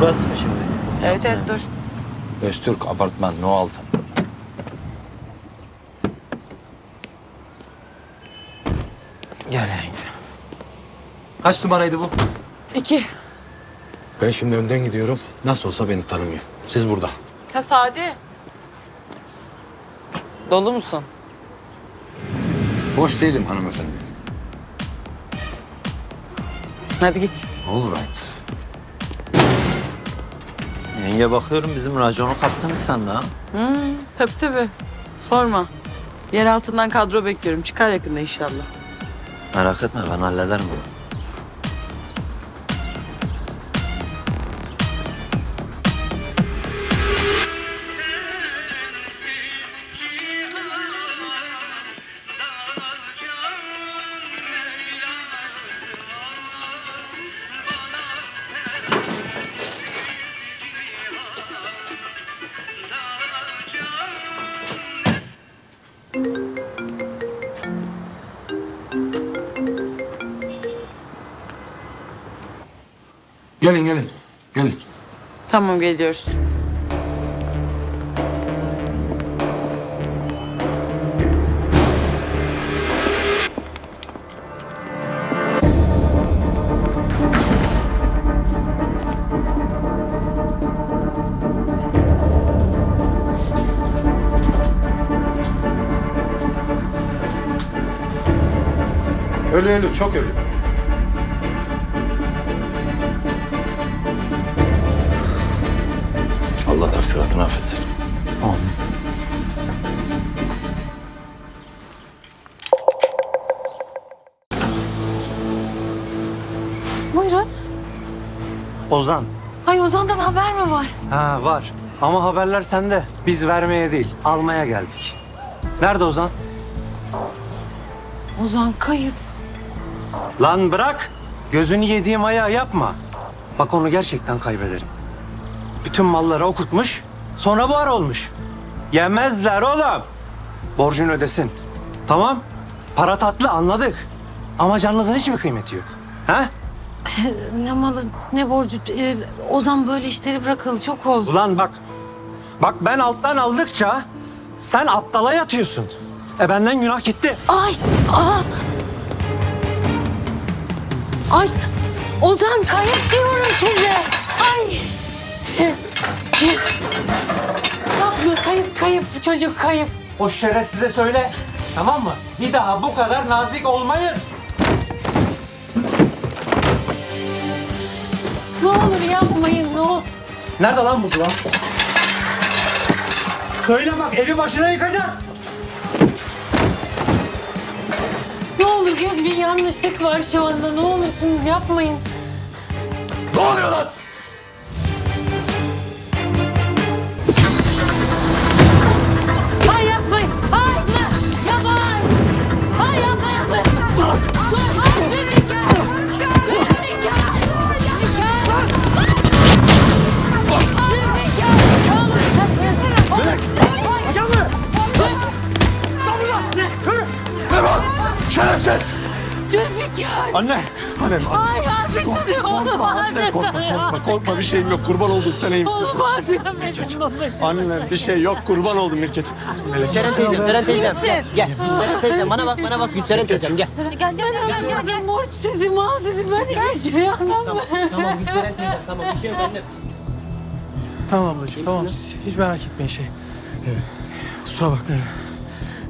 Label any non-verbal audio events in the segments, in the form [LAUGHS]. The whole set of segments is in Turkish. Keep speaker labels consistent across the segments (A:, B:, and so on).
A: Burası mı şimdi?
B: Evet evet dur.
A: Öztürk apartman no altın. Gel yenge. Kaç numaraydı bu?
B: İki.
C: Ben şimdi önden gidiyorum. Nasıl olsa beni tanımıyor. Siz burada.
B: Ha Sadi. Dolu musun?
C: Boş değilim hanımefendi.
B: Hadi git.
C: All right.
A: Yenge bakıyorum bizim raconu kaptın sen de ha.
B: Hmm, tabii tabii. Sorma. Yer altından kadro bekliyorum. Çıkar yakında inşallah.
A: Merak etme ben hallederim bunu.
C: Gelin gelin. Gelin.
B: Tamam geliyoruz.
C: Ölü ölü çok ölü. Allah taksiratını affetsin.
D: Buyurun.
E: Ozan.
D: Ay Ozan'dan haber mi var?
E: Ha var. Ama haberler sende. Biz vermeye değil, almaya geldik. Nerede Ozan?
D: Ozan kayıp.
E: Lan bırak. Gözünü yediğim ayağı yapma. Bak onu gerçekten kaybederim. Bütün malları okutmuş, sonra buhar olmuş. Yemezler oğlum. Borcunu ödesin. Tamam. Para tatlı anladık. Ama canınızın hiç mi kıymeti yok? Ha? [LAUGHS]
D: Ne malı ne borcu. Ee, Ozan böyle işleri bırakalı çok oldu.
E: Ulan bak. Bak ben alttan aldıkça sen aptala yatıyorsun. E benden günah gitti.
D: Ay! Aa! Ay! Ozan kayıp diyorum size. Ay! Yapma kayıp kayıp çocuk kayıp.
E: O şerefsize söyle. Tamam mı? Bir daha bu kadar nazik olmayız.
D: Ne olur yapmayın ne olur.
E: Nerede lan buz lan? Söyle bak evi başına yıkacağız.
D: Ne olur bir yanlışlık var şu anda. Ne olursunuz yapmayın.
C: Ne oluyor lan? Şerefsiz!
D: Zülfikar.
C: Anne! Annem!
D: Ay ağzını diyor. Oğlum ağzını.
C: Korkma, korkma bir şeyim yok. Kurban oldum sen iyi misin?
D: Oğlum babası.
C: Anne bir şey yok. Kurban oldum Mirket.
F: Gülseren teyzem, Gülseren teyzem. Gel, gel. Gülseren teyzem, bana bak, bana bak. Gülseren teyzem, gel.
D: Gel gel gel gel gel. Borç dedim al dedim. Ben hiçbir şey anlamadım.
F: Tamam, Gülseren teyzem, tamam. Bir şey yok, ben de.
G: Tamam ablacığım tamam hiç merak etmeyin şey. Kusura bakmayın.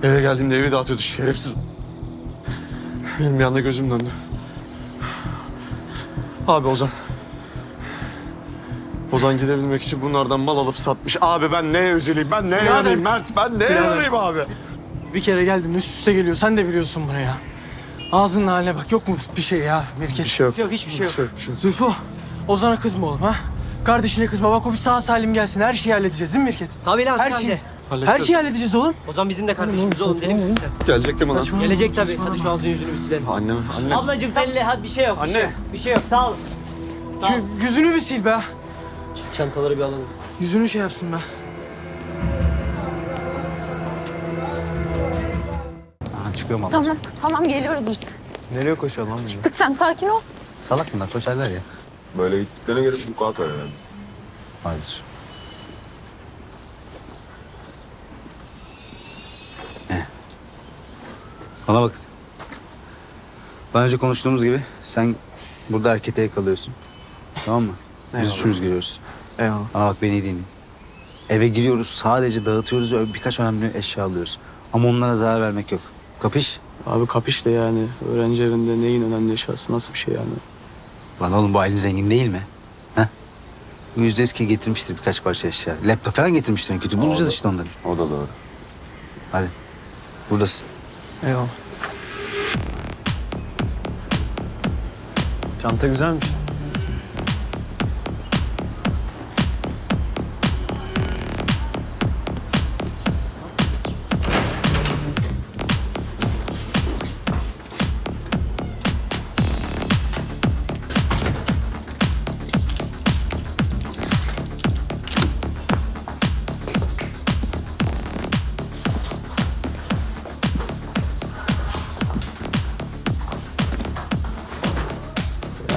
C: Eve geldiğimde evi dağıtıyordu şerefsiz. Benim bir anda gözüm döndü. Abi Ozan. Ozan gidebilmek için bunlardan mal alıp satmış. Abi ben neye üzüleyim? Ben neye
G: Birader.
C: yanayım Mert? Ben neye
G: Birader.
C: yanayım abi?
G: Bir kere geldim üst üste geliyor sen de biliyorsun bunu ya. Ağzının haline bak yok mu bir şey ya Mirket?
C: Bir şey yok.
E: Yok, hiçbir şey yok.
C: Bir şey yok.
G: Zülfü Ozan'a kızma oğlum ha. Kardeşine kızma bak o bir sağ salim gelsin her şeyi halledeceğiz değil mi Mirket?
F: Tabii lan,
G: Her şeyi.
C: Halledeceğiz.
G: Her şeyi halledeceğiz oğlum.
F: Ozan bizim de kardeşimiz oğlum. Deli misin sen?
C: Gelecek değil mi lan?
F: Gelecek tabii. Hadi şu ağzını yüzünü bir silelim.
C: Annem, annem.
F: Ablacığım belli, hadi bir şey yok. Bir şey
C: Anne.
F: yok. Bir şey yok, sağ ol.
G: Şu yüzünü bir sil be.
F: Çantaları bir alalım.
G: Yüzünü şey yapsın be.
D: Tamam tamam geliyoruz biz.
E: Nereye koşuyor lan bu?
D: Tık sen sakin ol.
H: Salak bunlar koşarlar ya.
I: Böyle gittiklerine göre bu kadar herhalde.
H: Hayır.
I: Bana bak. Daha önce konuştuğumuz gibi sen burada erkete kalıyorsun. Tamam mı? Biz
J: Eyvallah.
I: üçümüz giriyoruz.
J: Eyvallah.
I: Bana bak beni iyi dinleyin. Eve giriyoruz sadece dağıtıyoruz ve birkaç önemli eşya alıyoruz. Ama onlara zarar vermek yok. Kapış?
J: Abi kapış da yani. Öğrenci evinde neyin önemli eşyası nasıl bir şey yani?
I: Lan oğlum bu aile zengin değil mi? Bu yüzde eski getirmiştir birkaç parça eşya. Laptop falan getirmiştir en kötü. Bulacağız işte onları.
H: O da doğru.
I: Hadi. Buradasın.
J: Eyvallah. Çanta güzelmiş.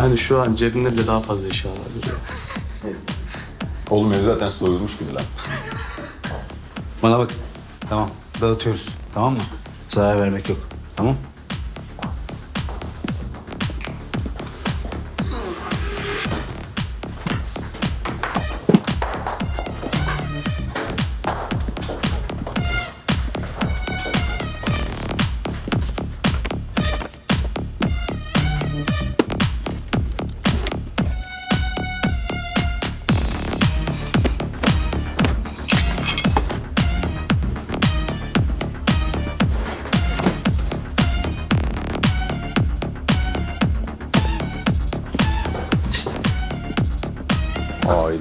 J: Yani şu an cebimde bile daha fazla eşya var.
H: Oğlum evi zaten soyulmuş gibi lan.
I: Bana bak. Tamam. Dağıtıyoruz. Tamam mı? Zarar vermek yok. Tamam?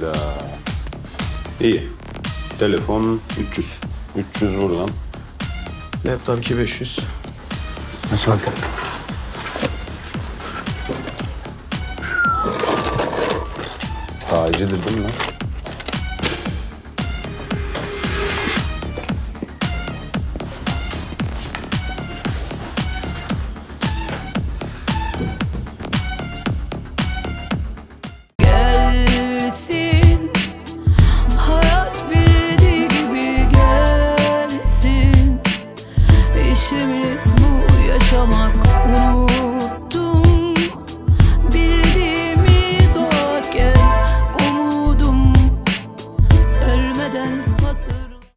H: Hayda. İyi. Telefon 300. 300 buradan.
J: Laptop 2500.
I: Nasıl bak?
H: Tacıdır değil mi lan?